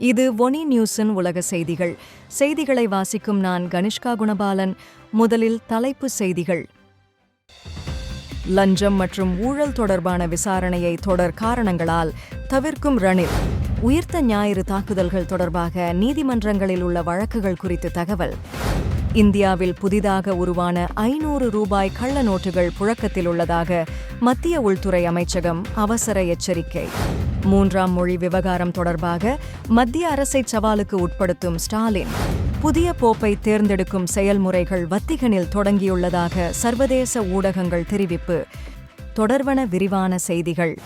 இது ஒனி நியூஸின் உலக செய்திகள். செய்திகளை வாசிக்கும் நான் கனிஷ்கா குணபாலன். முதலில் தலைப்பு செய்திகள். லஞ்சம் மற்றும் ஊழல் தொடர்பான விசாரணையை தொடர் காரணங்களால் தவிர்க்கும் ரணில். உயிர்த்த ஞாயிறு தாக்குதல்கள் தொடர்பாக நீதிமன்றங்களில் உள்ள வழக்குகள் குறித்து தகவல். இந்தியாவில் புதிதாக உருவான ஐநூறு ரூபாய் கள்ள நோட்டுகள் புழக்கத்தில் உள்ளதாக மத்திய உள்துறை அமைச்சகம் அவசர எச்சரிக்கை. மூன்றாம் மொழி விவகாரம் தொடர்பாக மத்திய அரசை சவாலுக்கு உட்படுத்தும் ஸ்டாலின் புதிய போப்பை தேர்ந்தெடுக்கும் செயல்முறைகள் வத்திகனில் தொடங்கியுள்ளதாக சர்வதேச ஊடகங்கள் தெரிவிப்பு. தொடர்வன விரிவான செய்திகள்.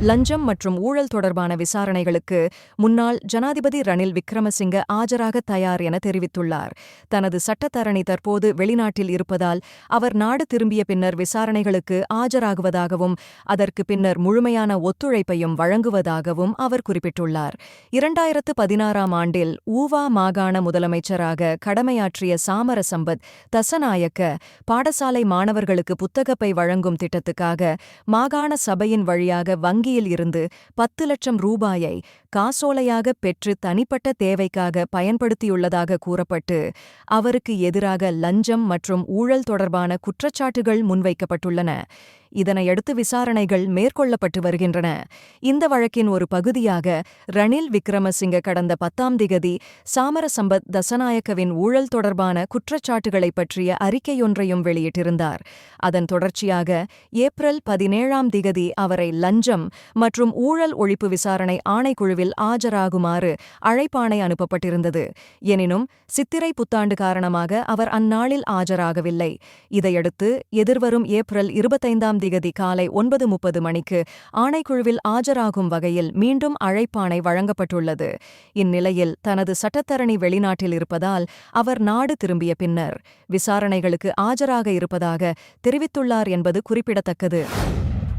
லஞ்சம் மற்றும் ஊழல் தொடர்பான விசாரணைகளுக்கு முன்னாள் ஜனாதிபதி ரணில் விக்ரமசிங்க ஆஜராக தயார் என தெரிவித்துள்ளார். தனது சட்டத்தரணி தற்போது வெளிநாட்டில் இருப்பதால் அவர் நாடு திரும்பிய பின்னர் விசாரணைகளுக்கு ஆஜராகுவதாகவும் அதற்கு பின்னர் முழுமையான ஒத்துழைப்பையும் வழங்குவதாகவும் அவர் குறிப்பிட்டுள்ளார். இரண்டாயிரத்து பதினாறாம் ஆண்டில் ஊவா மாகாண முதலமைச்சராக கடமையாற்றிய சாமரசம்பத் தசநாயக்க பாடசாலை மாணவர்களுக்கு புத்தகப்பை வழங்கும் திட்டத்துக்காக மாகாண சபையின் வழியாக வங்கி வங்கியில் இருந்து பத்து லட்சம் ரூபாயை காசோலையாக பெற்று தனிப்பட்ட தேவைக்காக பயன்படுத்தியுள்ளதாக கூறப்பட்டு அவருக்கு எதிராக லஞ்சம் மற்றும் ஊழல் தொடர்பான குற்றச்சாட்டுகள் முன்வைக்கப்பட்டுள்ளன. இதனையடுத்து விசாரணைகள் மேற்கொள்ளப்பட்டு வருகின்றன. இந்த வழக்கின் ஒரு பகுதியாக ரணில் விக்ரமசிங்க கடந்த பத்தாம் திகதி சாமரசம்பத் தசநாயக்கவின் ஊழல் தொடர்பான குற்றச்சாட்டுகளை பற்றிய அறிக்கையொன்றையும் வெளியிட்டிருந்தார். அதன் தொடர்ச்சியாக ஏப்ரல் பதினேழாம் திகதி அவரை லஞ்சம் மற்றும் ஊழல் ஒழிப்பு விசாரணை ஆணைக்குழு ஆணைக்குழுவில் ஆஜராகுமாறு அழைப்பாணை அனுப்பப்பட்டிருந்தது. எனினும் சித்திரை புத்தாண்டு காரணமாக அவர் அந்நாளில் ஆஜராகவில்லை. இதையடுத்து எதிர்வரும் ஏப்ரல் இருபத்தைந்தாம் திகதி காலை ஒன்பது முப்பது மணிக்கு ஆணைக்குழுவில் ஆஜராகும் வகையில் மீண்டும் அழைப்பாணை வழங்கப்பட்டுள்ளது. இந்நிலையில் தனது சட்டத்தரணி வெளிநாட்டில் இருப்பதால் அவர் நாடு திரும்பிய பின்னர் விசாரணைகளுக்கு ஆஜராக இருப்பதாக தெரிவித்துள்ளார் என்பது குறிப்பிடத்தக்கது.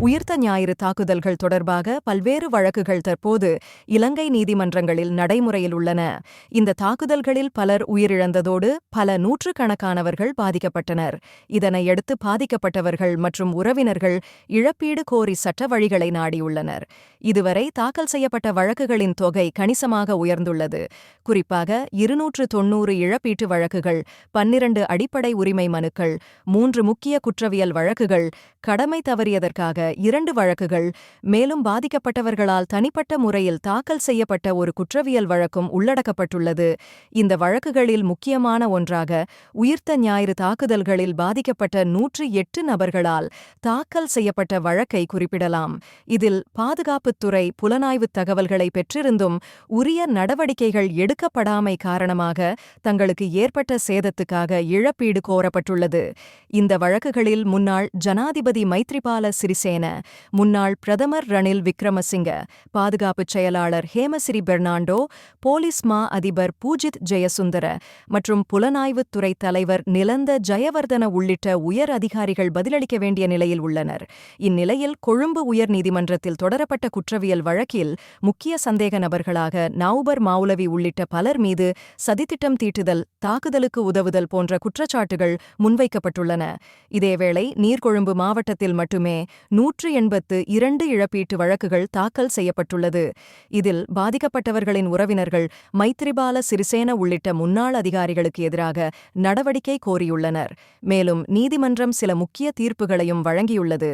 உயிர்த்த ஞாயிறு தாக்குதல்கள் தொடர்பாக பல்வேறு வழக்குகள் தற்போது இலங்கை நீதிமன்றங்களில் நடைமுறையில் உள்ளன. இந்த தாக்குதல்களில் பலர் உயிரிழந்ததோடு பல நூற்றுக்கணக்கானவர்கள் பாதிக்கப்பட்டனர். இதனையடுத்து பாதிக்கப்பட்டவர்கள் மற்றும் உறவினர்கள் இழப்பீடு கோரி சட்ட வழிகளை நாடியுள்ளனர். இதுவரை தாக்கல் செய்யப்பட்ட வழக்குகளின் தொகை கணிசமாக உயர்ந்துள்ளது. குறிப்பாக இருநூற்று தொன்னூறு இழப்பீட்டு வழக்குகள் பன்னிரண்டு அடிப்படை உரிமை மனுக்கள் மூன்று முக்கிய குற்றவியல் வழக்குகள் கடமை தவறியதற்காக இரண்டு வழக்குகள் மேலும் பாதிக்கப்பட்டவர்களால் தனிப்பட்ட முறையில் தாக்கல் செய்யப்பட்ட ஒரு குற்றவியல் வழக்கும் உள்ளடக்கப்பட்டுள்ளது. இந்த வழக்குகளில் முக்கியமான ஒன்றாக உயிர்த்த ஞாயிறு தாக்குதல்களில் பாதிக்கப்பட்ட நூற்று எட்டு நபர்களால் தாக்கல் செய்யப்பட்ட வழக்கை குறிப்பிடலாம். இதில் பாதுகாப்பு துறை புலனாய்வுத் தகவல்களை பெற்றிருந்தும் உரிய நடவடிக்கைகள் எடுக்கப்படாமை காரணமாக தங்களுக்கு ஏற்பட்ட சேதத்துக்காக இழப்பீடு கோரப்பட்டுள்ளது. இந்த வழக்குகளில் முன்னாள் ஜனாதிபதி மைத்ரிபால சிறிசேன முன்னாள் பிரதமர் ரணில் விக்ரமசிங்க பாதுகாப்புச் செயலாளர் ஹேமசிறி பெர்னாண்டோ போலீஸ் மா அதிபர் பூஜித் ஜெயசுந்தர மற்றும் புலனாய்வுத் துறை தலைவர் நிலந்த ஜெயவர்தன உள்ளிட்ட உயர் அதிகாரிகள் பதிலளிக்க வேண்டிய நிலையில் உள்ளனர். இந்நிலையில் கொழும்பு உயர் நீதிமன்றத்தில் தொடரப்பட்ட குற்றவியல் வழக்கில் முக்கிய சந்தேக நபர்களாக நவுபர் மாவுலவி உள்ளிட்ட பலர் மீது சதித்திட்டம் தீட்டுதல் தாக்குதலுக்கு உதவுதல் போன்ற குற்றச்சாட்டுகள் முன்வைக்கப்பட்டுள்ளன. இதேவேளை நீர்கொழும்பு மாவட்டத்தில் மட்டுமே நூற்று எண்பத்து இரண்டு இழப்பீட்டு வழக்குகள் தாக்கல் செய்யப்பட்டுள்ளது. இதில் பாதிக்கப்பட்டவர்களின் உறவினர்கள் மைத்ரிபால சிறிசேன உள்ளிட்ட முன்னாள் அதிகாரிகளுக்கு எதிராக நடவடிக்கை கோரியுள்ளனர். மேலும் நீதிமன்றம் சில முக்கிய தீர்ப்புகளையும் வழங்கியுள்ளது.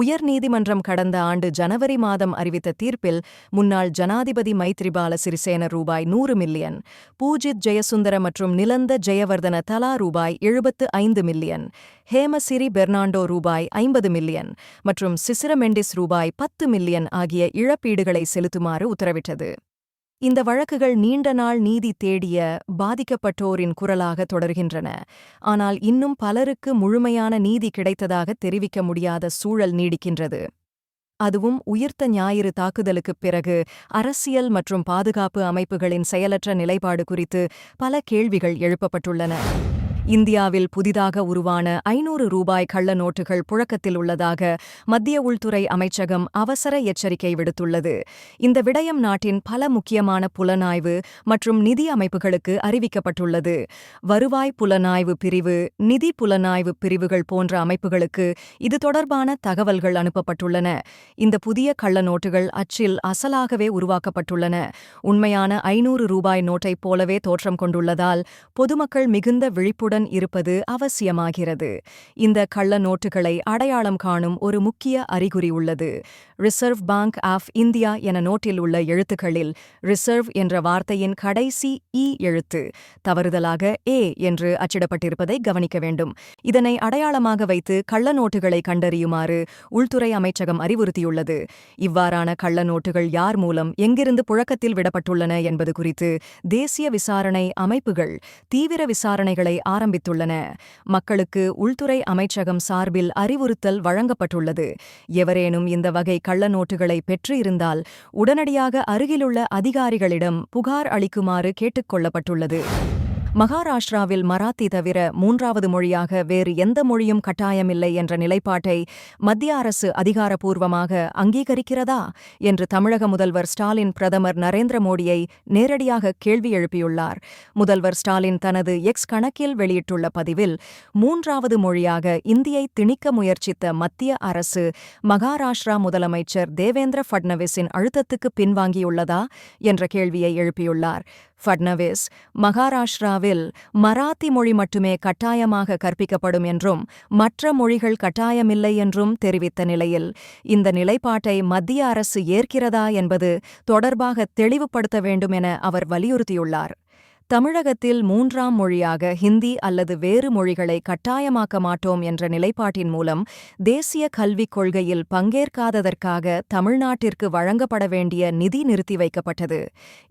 உயர் நீதிமன்றம் கடந்த ஆண்டு ஜனவரி மாதம் அறிவித்த தீர்ப்பில் முன்னாள் ஜனாதிபதி மைத்ரிபால சிறிசேன ரூபாய் நூறு மில்லியன் பூஜித் ஜெயசுந்தர மற்றும் நிலந்த ஜெயவர்தன தலா ரூபாய் எழுபத்து ஐந்து மில்லியன் ஹேமசிரி பெர்னாண்டோ ரூபாய் ஐம்பது மில்லியன் மற்றும் சிசிரமெண்டிஸ் ரூபாய் பத்து மில்லியன் ஆகிய இழப்பீடுகளை செலுத்துமாறு உத்தரவிட்டது. இந்த வழக்குகள் நீண்ட நாள் நீதி தேடிய பாதிக்கப்பட்டோரின் குரலாக தொடர்கின்றன. ஆனால் இன்னும் பலருக்கு முழுமையான நீதி கிடைத்ததாக தெரிவிக்க முடியாத சூழல் நீடிக்கின்றது. அதுவும் உயிர்த்த ஞாயிறு தாக்குதலுக்குப் பிறகு அரசியல் மற்றும் பாதுகாப்பு அமைப்புகளின் செயலற்ற நிலைப்பாடு குறித்து பல கேள்விகள் எழுப்பப்பட்டுள்ளன. இந்தியாவில் புதிதாக உருவான ஐநூறு ரூபாய் கள்ள நோட்டுகள் புழக்கத்தில் உள்ளதாக மத்திய உள்துறை அமைச்சகம் அவசர எச்சரிக்கை விடுத்துள்ளது. இந்த விடயம் நாட்டின் பல முக்கியமான புலனாய்வு மற்றும் நிதி அமைப்புகளுக்கு அறிவிக்கப்பட்டுள்ளது. வருவாய் புலனாய்வு பிரிவு நிதி புலனாய்வு பிரிவுகள் போன்ற அமைப்புகளுக்கு இது தொடர்பான தகவல்கள் அனுப்பப்பட்டுள்ளன. இந்த புதிய கள்ள நோட்டுகள் அச்சில் அசலாகவே உருவாக்கப்பட்டுள்ளன. உண்மையான ஐநூறு ரூபாய் நோட்டைப் போலவே தோற்றம் கொண்டுள்ளதால் பொதுமக்கள் மிகுந்த விழிப்புடன் இருப்பது அவசியமாகிறது. இந்த கள்ள நோட்டுகளை அடையாளம் காணும் ஒரு முக்கிய அறிகுறி உள்ளது. ரிசர்வ் பேங்க் ஆஃப் இந்தியா என நோட்டில் உள்ள எழுத்துக்களில் ரிசர்வ் என்ற வார்த்தையின் கடைசி இ எழுத்து தவறுதலாக ஏ என்று அச்சிடப்பட்டிருப்பதை கவனிக்க வேண்டும். இதனை அடையாளமாக வைத்து கள்ள நோட்டுகளை கண்டறியுமாறு உள்துறை அமைச்சகம் அறிவுறுத்தியுள்ளது. இவ்வாறான கள்ள நோட்டுகள் யார் மூலம் எங்கிருந்து புழக்கத்தில் விடப்பட்டுள்ளன என்பது குறித்து தேசிய விசாரணை அமைப்புகள் தீவிர விசாரணைகளை ஆரம்ப ஆரம்பித்துள்ளன. மக்களுக்கு உள்துறை அமைச்சகம் சார்பில் அறிவுறுத்தல் வழங்கப்பட்டுள்ளது. எவரேனும் இந்த வகை கள்ள நோட்டுகளை பெற்று இருந்தால் உடனடியாக அருகிலுள்ள அதிகாரிகளிடம் புகார் அளிக்குமாறு கேட்டுக்கொள்ளப்பட்டுள்ளது மகாராஷ்டிராவில் மராத்தி தவிர மூன்றாவது மொழியாக வேறு எந்த மொழியும் கட்டாயமில்லை என்ற நிலைப்பாட்டை மத்திய அரசு அதிகாரப்பூர்வமாக அங்கீகரிக்கிறதா என்று தமிழக முதல்வர் ஸ்டாலின் பிரதமர் நரேந்திர மோடியை நேரடியாக கேள்வி எழுப்பியுள்ளார். முதல்வர் ஸ்டாலின் தனது எக்ஸ் கணக்கில் வெளியிட்டுள்ள பதிவில் மூன்றாவது மொழியாக இந்தியை திணிக்க முயற்சித்த மத்திய அரசு மகாராஷ்டிரா முதலமைச்சர் தேவேந்திர ஃபட்னவிஸின் அழுத்தத்துக்கு பின்வாங்கியுள்ளதா என்ற கேள்வியை எழுப்பியுள்ளார். ஃபட்னவிஸ் மகாராஷ்டிராவில் மராத்தி மொழி மட்டுமே கட்டாயமாக கற்பிக்கப்படும் என்றும் மற்ற மொழிகள் கட்டாயமில்லை என்றும் தெரிவித்த நிலையில் இந்த நிலைப்பாட்டை மத்திய அரசு ஏற்கிறதா என்பது தொடர்பாக தெளிவுபடுத்த வேண்டும் என அவர் வலியுறுத்தியுள்ளார். தமிழகத்தில் மூன்றாம் மொழியாக ஹிந்தி அல்லது வேறு மொழிகளை கட்டாயமாக்க மாட்டோம் என்ற நிலைப்பாட்டின் மூலம் தேசிய கல்விக் கொள்கையில் பங்கேற்காததற்காக தமிழ்நாட்டிற்கு வழங்கப்பட வேண்டிய நிதி நிறுத்தி வைக்கப்பட்டது.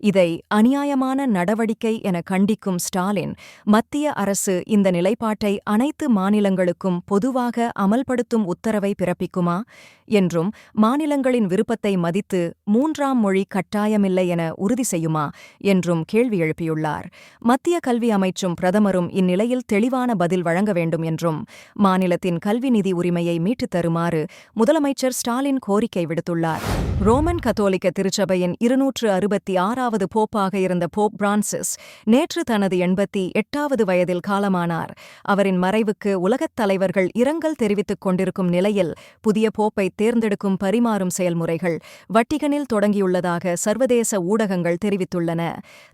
இதை அநியாயமான நடவடிக்கை என கண்டிக்கும் ஸ்டாலின் மத்திய அரசு இந்த நிலைப்பாட்டை அனைத்து மாநிலங்களுக்கும் பொதுவாக அமல்படுத்தும் உத்தரவை பிறப்பிக்குமா? என்றும் மாநிலங்களின் விருப்பத்தை மதித்து மூன்றாம் மொழி கட்டாயமில்லை என உறுதி செய்யுமா என்றும் கேள்வி எழுப்பியுள்ளார். மத்திய கல்வி அமைச்சும் பிரதமரும் இந்நிலையில் தெளிவான பதில் வழங்க வேண்டும் என்றும் மாநிலத்தின் கல்வி நிதி உரிமையை மீட்டுத் தருமாறு முதலமைச்சர் ஸ்டாலின் கோரிக்கை விடுத்துள்ளார். ரோமன் கத்தோலிக்க திருச்சபையின் இருநூற்று அறுபத்தி ஆறாவது போப்பாக இருந்த போப் பிரான்சிஸ் நேற்று தனது எண்பத்தி எட்டாவது வயதில் காலமானார். அவரின் மறைவுக்கு உலகத் தலைவர்கள் இரங்கல் தெரிவித்துக் கொண்டிருக்கும் நிலையில் புதிய போப்பை தேர்ந்தெடுக்கும் பரிமாறும் செயல்முறைகள் வட்டிகனில் தொடங்கியுள்ளதாக சர்வதேச ஊடகங்கள் தெரிவித்துள்ளன.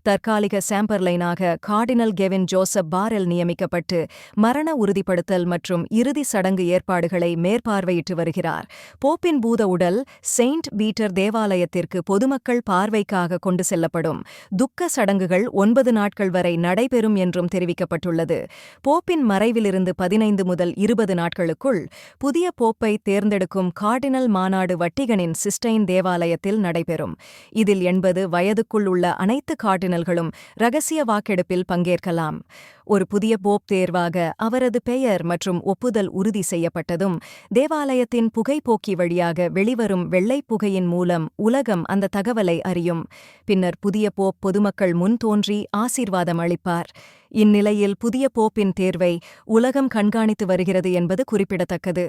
தற்காலிக சாம்பர்லைனாக கார்டினல் கெவின் ஜோசப் பாரெல் நியமிக்கப்பட்டு மரண உறுதிப்படுத்தல் மற்றும் இறுதி சடங்கு ஏற்பாடுகளை மேற்பார்வையிட்டு வருகிறார். போப்பின் பூத உடல் செயின்ட் பீட்டர் தேவாலயத்திற்கு பொதுமக்கள் பார்வைக்காக கொண்டு செல்லப்படும். துக்க சடங்குகள் ஒன்பது நாட்கள் வரை நடைபெறும் என்றும் தெரிவிக்கப்பட்டுள்ளது. போப்பின் மறைவிலிருந்து பதினைந்து முதல் இருபது நாட்களுக்குள் புதிய போப்பை தேர்ந்தெடுக்கும் கார்டினல் மாநாடு வட்டிகனின் சிஸ்டைன் தேவாலயத்தில் நடைபெறும். இதில் எண்பது வயதுக்குள் உள்ள அனைத்து கார்டினல்களும் ரகசிய வாக்கெடுப்பில் பங்கேற்கலாம். ஒரு புதிய போப் தேர்வாக அவரது பெயர் மற்றும் ஒப்புதல் உறுதி செய்யப்பட்டதும் தேவாலயத்தின் புகைப்போக்கி வழியாக வெளிவரும் வெள்ளைப் புகையின் மூலம் உலகம் அந்த தகவலை அறியும். பின்னர் புதிய போப் பொதுமக்கள் முன் தோன்றி ஆசீர்வாதம் அளிப்பார். இந்நிலையில் புதிய போப்பின் தேர்வை உலகம் கண்காணித்து வருகிறது என்பது குறிப்பிடத்தக்கது.